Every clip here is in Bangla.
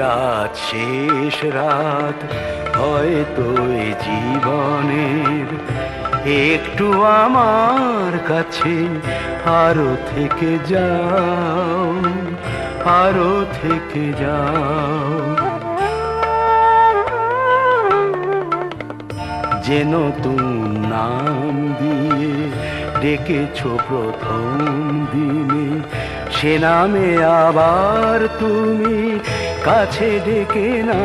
আজ শেষ রাত, হয়তো জীবনের একটু আমার কাছে আরও থেকে যাও, আরও থেকে যাও। যে নতুন নাম দিয়ে ডেকেছ প্রথম দিনে, সে নামে আবার তুমি কাছে ডেকে না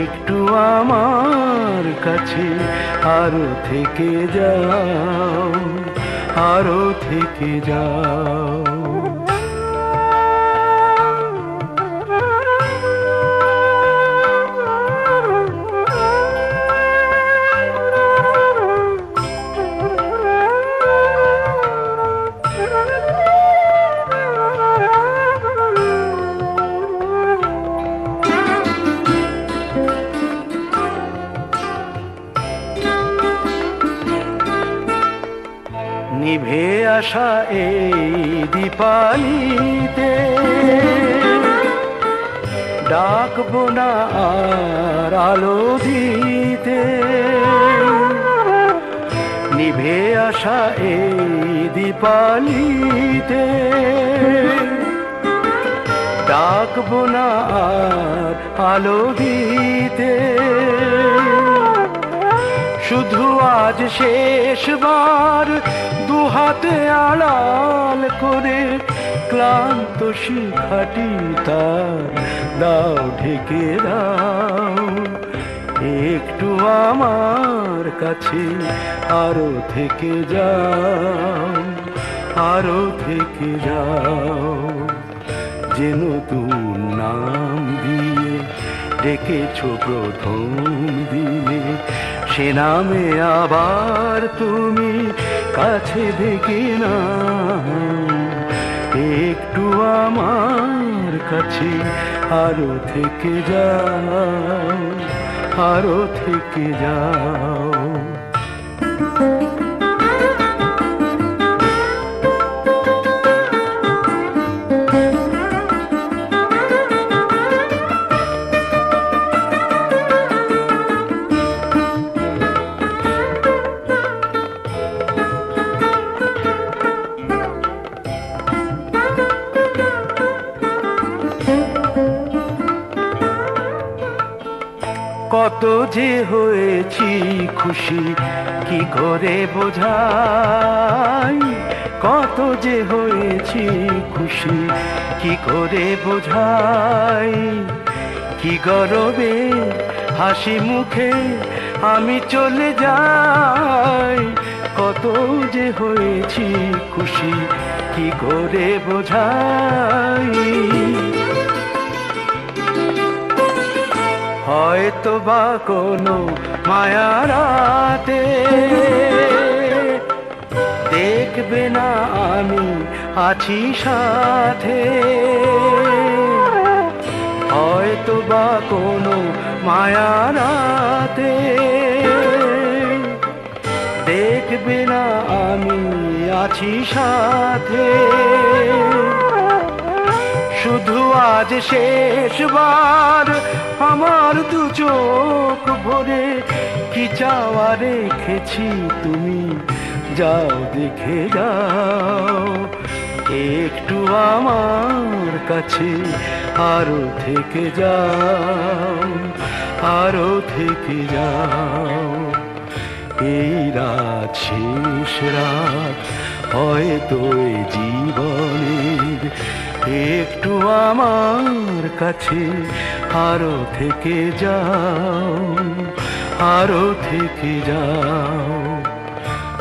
একটু আমার কাছে আরও থেকে যাও আরও থেকে যাও। আসা এই দীপালিতে। ডাকবো না আর আলো দিতে। নিভে আসা এই দীপালিতে। ডাকবো না আর আলো দিতে। শুধু আজ শেষবার দুহাতে আড়াল করে ক্লান্ত শিখাটি তার। দাও ঢেকে দাও, একটু আমার কাছে আরও থেকে যাও, আরও থেকে যাও। যে নতুন নাম দিয়ে ডেকেছ প্রথম দিনে সে নামে আবার তুমি কাছে দেখে না একটু আমার কাছে আরও থেকে যাও আরও থেকে যাও। কত যে হয়েছি খুশি, কি করে বোঝাই? কত যে হয়েছি খুশি, কি করে বোঝাই? কি গরবে হাসি মুখে আমি চলে যাই। কত যে হয়েছি খুশি, কি করে বোঝাই? হয়তো বা কোনো মায়ারাতে। দেখবে না আমি আছি সাথে। হয়তো বা কোনো মায়ারাতে। দেখবে না আমি আছি সাথে। শুধু আজ শেষবার আমার দু চোখ ভরে কি চাওয়া রেখেছি তুমি? যাও দেখে যাও, একটু আমার কাছে আরও থেকে যাও, আরও থেকে যাও। এই রাত শেষ রাত, হয়তো জীবনের একটু আমার কাছে আরও থেকে যাও, আরও থেকে যাও।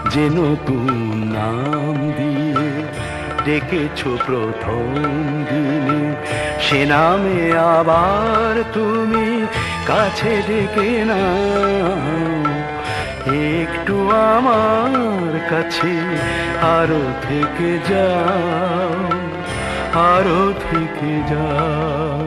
যে নতুন নাম দিয়ে ডেকেছ প্রথম দিনে, সে নামে আবার তুমি কাছে ডেকে না একটু আমার কাছে আরও থেকে যাও। আরও থেকে যাও